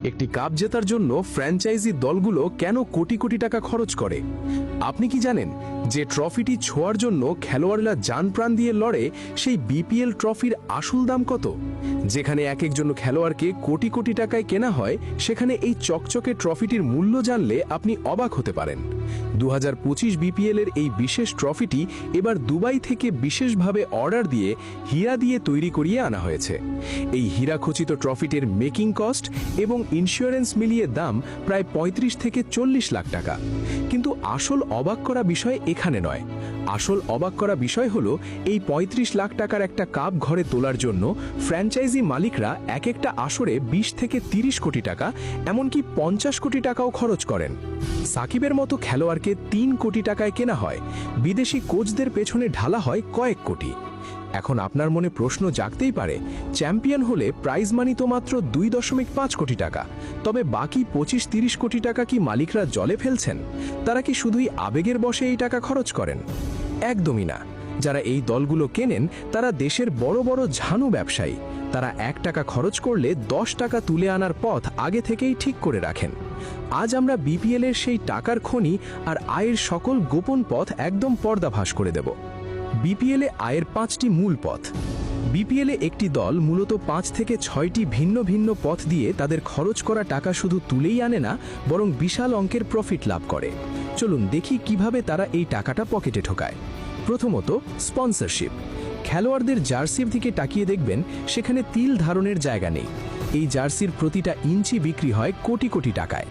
একটি কাপ জেতার জন্য ফ্র্যাঞ্চাইজি দলগুলো কেন কোটি কোটি টাকা খরচ করে? আপনি কি জানেন যে ট্রফিটি ছোঁয়ার জন্য খেলোয়াড়রা যান প্রাণ দিয়ে লড়ে, সেই বিপিএল ট্রফির আসল দাম কত? যেখানে এক একজন খেলোয়াড়কে কোটি কোটি টাকায় কেনা হয়, সেখানে এই চকচকে ট্রফিটির মূল্য জানলে আপনি অবাক হতে পারেন। দু হাজার পঁচিশ বিপিএল এর এই বিশেষ ট্রফিটি এবার দুবাই থেকে বিশেষভাবে অর্ডার দিয়ে হীরা দিয়ে তৈরি করিয়ে আনা হয়েছে। এই হীরাখচিত ট্রফিটির মেকিং কস্ট এবং ইন্স্যুরেন্স মিলিয়ে দাম প্রায় ৩৫ থেকে চল্লিশ লাখ টাকা। কিন্তু আসল অবাক করা বিষয় এখানে নয়। আসল অবাক করা বিষয় হলো, এই ৩৫ লাখ টাকার একটা কাপ ঘরে তোলার জন্য ফ্র্যাঞ্চাইজি মালিকরা এক একটা আসরে ২০ থেকে ৩০ কোটি টাকা, এমনকি পঞ্চাশ কোটি টাকাও খরচ করেন। সাকিবের মতো খেলোয়াড়কে তিন কোটি টাকায় কেনা হয়। বিদেশি কোচদের পেছনে ঢালা হয় কয়েক কোটি। এখন আপনার মনে প্রশ্ন জাগতেই পারে, চ্যাম্পিয়ন হলে প্রাইজ মানি তো মাত্র দুই দশমিক পাঁচ কোটি টাকা। তবে বাকি পঁচিশ তিরিশ কোটি টাকা কি মালিকরা জলে ফেলছেন? তারা কি শুধুই আবেগের বসে এই টাকা খরচ করেন? একদমই না। যারা এই দলগুলো কেনেন, তারা দেশের বড় বড় ঝানু ব্যবসায়ী। তারা এক টাকা খরচ করলে দশ টাকা তুলে আনার পথ আগে থেকেই ঠিক করে রাখেন। আজ আমরা বিপিএল এর সেই টাকার খনি আর আয়ের সকল গোপন পথ একদম পর্দাভাস করে দেব। বিপিএলে আয়ের পাঁচটি মূল পথ। বিপিএলে একটি দল মূলত পাঁচ থেকে ছয়টি ভিন্ন ভিন্ন পথ দিয়ে তাদের খরচ করা টাকা শুধু তুলেই আনে না, বরং বিশাল অঙ্কের প্রফিট লাভ করে। চলুন দেখি কীভাবে তারা এই টাকাটা পকেটে ঠোকায়। প্রথমত স্পন্সরশিপ খেলোয়াড়দের জার্সির দিকে তাকিয়ে দেখবেন, সেখানে তিল ধারণের জায়গা নেই। এই জার্সির প্রতিটা ইঞ্চি বিক্রি হয় কোটি কোটি টাকায়।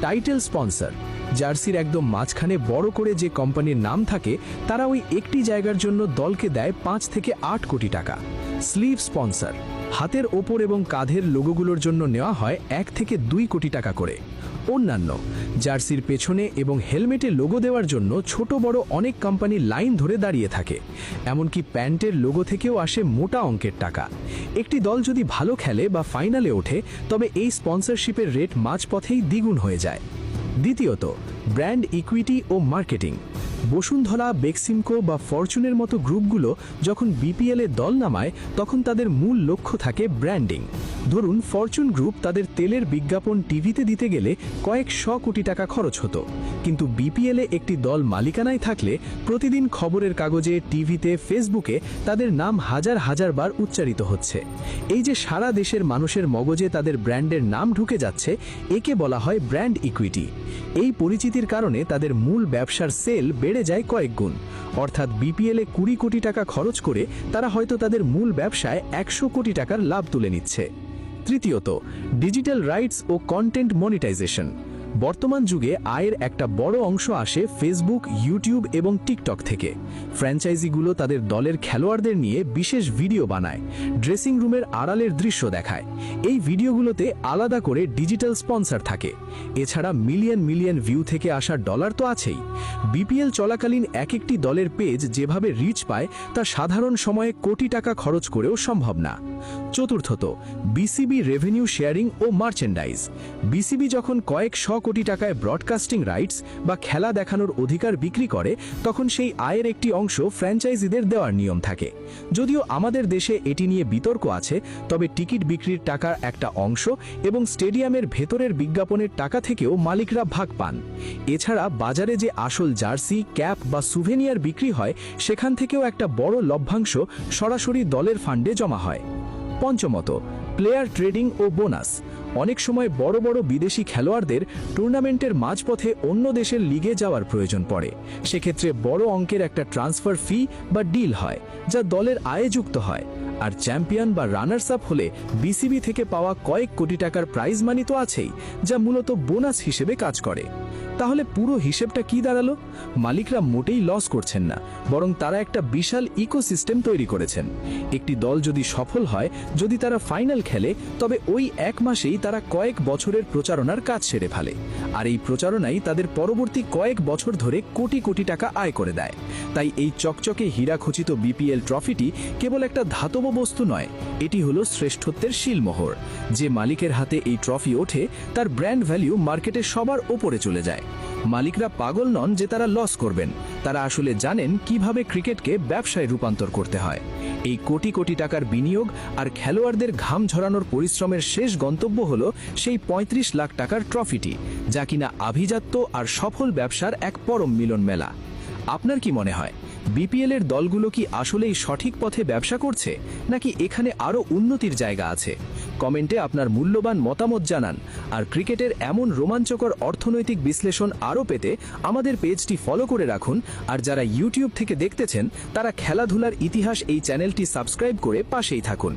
Title sponsor. জার্সির একদম মাঝখানে বড় করে যে কোম্পানির নাম থাকে, তারা ওই একটি জায়গার জন্য দলকে দেয় পাঁচ থেকে আট কোটি টাকা। Sleeve sponsor. হাতের ওপর এবং কাঁধের লোগোগুলোর জন্য নেওয়া হয় এক থেকে দুই কোটি টাকা করে। অন্যান্য, জার্সির পেছনে এবং হেলমেটে লোগো দেওয়ার জন্য ছোট বড় অনেক কোম্পানি লাইন ধরে দাঁড়িয়ে থাকে। এমনকি প্যান্টের লোগো থেকেও আসে মোটা অঙ্কের টাকা। একটি দল যদি ভালো খেলে বা ফাইনালে ওঠে, তবে এই স্পন্সরশিপের রেট মাঝপথেই দ্বিগুণ হয়ে যায়। দ্বিতীয়ত Brand equity ও মার্কেটিং। বসুন্ধরা, বেক্সিমকো বা ফরচুনের মতো গ্রুপগুলো যখন বিপিএলে দল নামায়, তখন তাদের মূল লক্ষ্য থাকে ব্র্যান্ডিং। ধরুন, ফরচুন গ্রুপ তাদের তেলের বিজ্ঞাপন টিভিতে দিতে গেলে কয়েক শ কোটি টাকা খরচ হতো। কিন্তু বিপিএলে একটি দল মালিকানায় থাকলে প্রতিদিন খবরের কাগজে, টিভিতে, ফেসবুকে তাদের নাম হাজার হাজার বার উচ্চারিত হচ্ছে। এই যে সারা দেশের মানুষের মগজে তাদের ব্র্যান্ডের নাম ঢুকে যাচ্ছে, একে বলা হয় ব্র্যান্ড ইকুইটি। এই পরিচিতির কারণে তাদের মূল ব্যবসার সেল বেড়ে যায় কয়েক গুণ। অর্থাৎ বিপিএলে কুড়ি কোটি টাকা খরচ করে তারা হয়তো তাদের মূল ব্যবসায় একশো কোটি টাকার লাভ তুলে নিচ্ছে। তৃতীয়ত, ডিজিটাল রাইটস ও কন্টেন্ট মনিটাইজেশন। বর্তমান যুগে আয়ের একটা বড় অংশ আসে ফেসবুক ইউটিউব এবং টিকটক থেকে। ফ্র্যাঞ্চাইজিগুলো তাদের দলের খেলোয়াড়দের নিয়ে বিশেষ ভিডিও বানায় ড্রেসিং রুমের আড়ালের দৃশ্য দেখায়। এই ভিডিওগুলোতে আলাদা করে ডিজিটাল স্পন্সর থাকে। এছাড়া মিলিয়ন মিলিয়ন ভিউ থেকে আসা ডলার তো আছেই। বিপিএল চলাকালীন এক একটি দলের পেজ যেভাবে রিচ পায়, তা সাধারণ সময়ে কোটি টাকা খরচ করেও সম্ভব না। চতুর্থত বিসিবি রেভিনিউ শেয়ারিং ও মার্চেন্ডাইজ বিসিবি যখন কয়েক শ কোটি টাকায় ব্রডকাস্টিং রাইটস বা খেলা দেখানোর অধিকার বিক্রি করে, তখন সেই আয়ের একটি অংশ ফ্র্যাঞ্চাইজিদের দেওয়ার নিয়ম থাকে। যদিও আমাদের দেশে এটি নিয়ে বিতর্ক আছে, তবে টিকিট বিক্রির টাকার একটা অংশ এবং স্টেডিয়ামের ভেতরের বিজ্ঞাপনের টাকা থেকেও মালিকরা ভাগ পান। এছাড়া বাজারে যে আসল জার্সি, ক্যাপ বা সুভেনিয়ার বিক্রি হয়, সেখান থেকেও একটা বড় লভ্যাংশ সরাসরি দলের ফান্ডে জমা হয়। পঞ্চমত প্লেয়ার ট্রেডিং ও বোনাস অনেক সময় বড় বড় বিদেশি খেলোয়াড়দের টুর্নামেন্টের মাঝপথে অন্য দেশের লিগে যাওয়ার প্রয়োজন পড়ে। সেক্ষেত্রে বড় অঙ্কের একটা ট্রান্সফার ফি বা ডিল হয়, যা দলের আয়ে যুক্ত হয়। আর চ্যাম্পিয়ন বা রানার্স আপ হলে বিসিবি থেকে পাওয়া কয়েক কোটি টাকার প্রাইজ মানি তো আছেই, যা মূলত বোনাস হিসেবে কাজ করে। তাহলে পুরো হিসেবটা কি দাঁড়াল? মালিকরা মোটেই লস করছেন না, বরং তারা একটা বিশাল ইকোসিস্টেম তৈরি করেছেন। একটি দল যদি সফল হয়, যদি তারা ফাইনাল খেলে, তবে ওই এক মাসেই তারা কয়েক বছরের প্রচারণার কাজ সেরে ফেলে। আর এই প্রচারণাই তাদের পরবর্তী কয়েক বছর ধরে কোটি কোটি টাকা আয় করে দেয়। তাই এই চকচকে হীরাখচিত বিপিএল ট্রফিটি কেবল একটা ধাতব বস্তু নয়, এটি হলো শ্রেষ্ঠত্বের শিলমোহর। যে মালিকের হাতে এই ট্রফি ওঠে, তার ব্র্যান্ড ভ্যালু মার্কেটে সবার ওপরে চলে যায়। মালিকরা পাগল নন যে তারা লস করবেন। তারা আসলে জানেন কীভাবে ক্রিকেটকে ব্যবসায় রূপান্তর করতে হয়। এই কোটি কোটি টাকার বিনিয়োগ আর খেলোয়াড়দের ঘাম ঝরানোর পরিশ্রমের শেষ গন্তব্য হল সেই ৩৫ লাখ টাকার ট্রফিটি, যা কিনা আভিজাত্য আর সফল ব্যবসার এক পরম মিলন মেলা আপনার কি মনে হয়? বিপিএল এর দলগুলো কি আসলেই সঠিক পথে ব্যবসা করছে, নাকি এখানে আরও উন্নতির জায়গা আছে? কমেন্টে আপনার মূল্যবান মতামত জানান, আর ক্রিকেটের এমন রোমাঞ্চকর অর্থনৈতিক বিশ্লেষণ আরও পেতে আমাদের পেজটি ফলো করে রাখুন, আর যারা ইউটিউব থেকে দেখতেছেন, তারা খেলাধুলার ইতিহাস এই চ্যানেলটি সাবস্ক্রাইব করে পাশেই থাকুন।